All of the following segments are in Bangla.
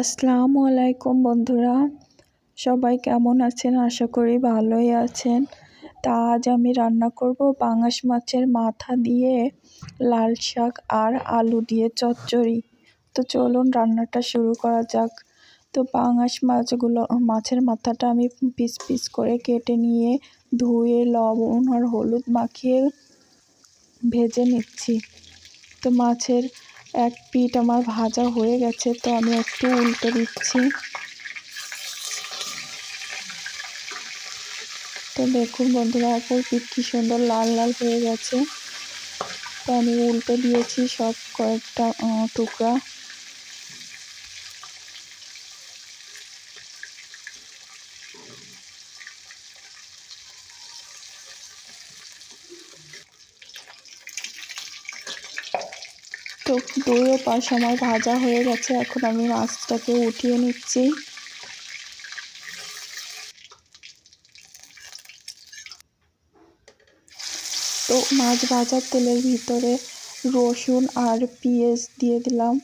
আসসালামু আলাইকুম বন্ধুরা। সবাই কেমন আছেন? আশা করি ভালোই আছেন। তা আজ আমি রান্না করব পাঙাশ মাছের মাথা দিয়ে লাল শাক আর আলু দিয়ে চচ্চড়ি। তো চলুন রান্নাটা শুরু করা যাক। তো পাঙাশ মাছগুলো, মাছের মাথাটা আমি পিস পিস করে কেটে নিয়ে ধুয়ে, লবণ আর হলুদ মাখিয়ে ভেজে নিচ্ছি। তো মাছের এক পিঠ আমার ভাজা হয়ে গেছে, তো আমি একটু উল্টে দিচ্ছি। তো দেখুন বন্ধুরা অপর পিঠ কি সুন্দর লাল লাল হয়ে গেছে। তো আমি উল্টে দিয়েছি সব কয়েকটা টুকরা। তো দুইও পাশ আমার ভাজা হয়ে গেছে, এখন আমি মাছটাকে উঠিয়ে নিচ্ছি। তো মাছ ভাজার তেলের ভিতরে রসুন আর পেঁয়াজ দিয়ে দিলাম।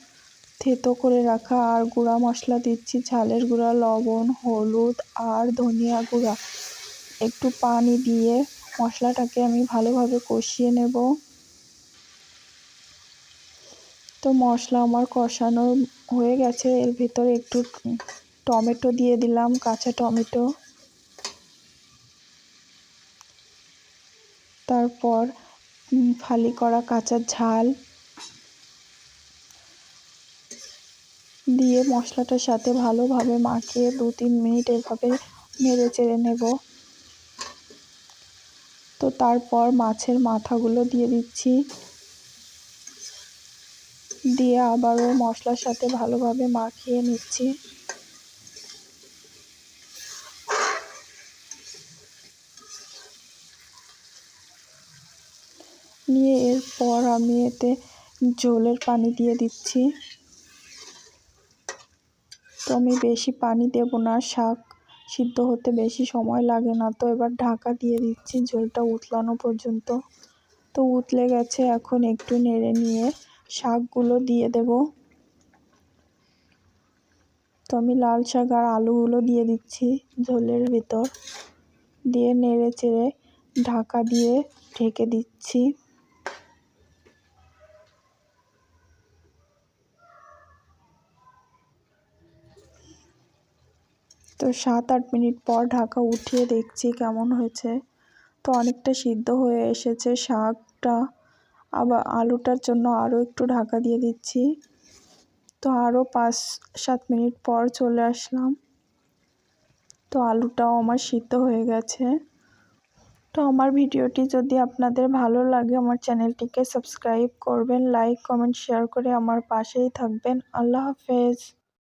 থেতো করে রাখা আর গুঁড়া মশলা দিচ্ছি, ঝালের গুঁড়া, লবণ, হলুদ আর ধনিয়া গুঁড়া। একটু পানি দিয়ে মশলাটাকে আমি ভালোভাবে কষিয়ে নেব। তো মশলা আমার কষানো হয়ে গেছে। এর ভিতরে একটু টমেটো দিয়ে দিলাম, কাঁচা টমেটো। তারপর ফালি করা কাঁচা ঝাল। দিয়ে মশলাটার সাথে ভালোভাবে মাখিয়ে দু তিন মিনিট এভাবে নেড়ে চেড়ে নেব। তো তারপর মাছের মাথাগুলো দিয়ে দিচ্ছি। দিয়ে আবারও মশলার সাথে ভালোভাবে মাখিয়ে নিচ্ছি। নিয়ে এরপর আমি এতে জলের পানি দিয়ে দিচ্ছি। তো আমি বেশি পানি দেব না, শাক সিদ্ধ হতে বেশি সময় লাগে না। তো এবার ঢাকা দিয়ে দিচ্ছি ঝোলটা উতলানো পর্যন্ত। তো উতলে গেছে, এখন একটু নেড়ে নিয়ে শাকগুলো দিয়ে দেব। তো আমি লাল শাক আর আলুগুলো দিয়ে দিচ্ছি ঝোলের ভিতর। দিয়ে নেড়ে চেড়ে ঢাকা দিয়ে ঢেকে দিচ্ছি। তো সাত আট মিনিট পর ঢাকা উঠিয়ে দেখছি কেমন হয়েছে। তো অনেকটা সিদ্ধ হয়ে এসেছে শাকটা। আবার আলুটার জন্য আরও একটু ঢাকা দিয়ে দিচ্ছি। তো আরও পাঁচ সাত মিনিট পর চলে আসলাম। তো আলুটাও আমার সিদ্ধ হয়ে গেছে। তো আমার ভিডিওটি যদি আপনাদের ভালো লাগে, আমার চ্যানেলটিকে সাবস্ক্রাইব করবেন, লাইক, কমেন্ট, শেয়ার করে আমার পাশেই থাকবেন। আল্লাহ হাফেজ।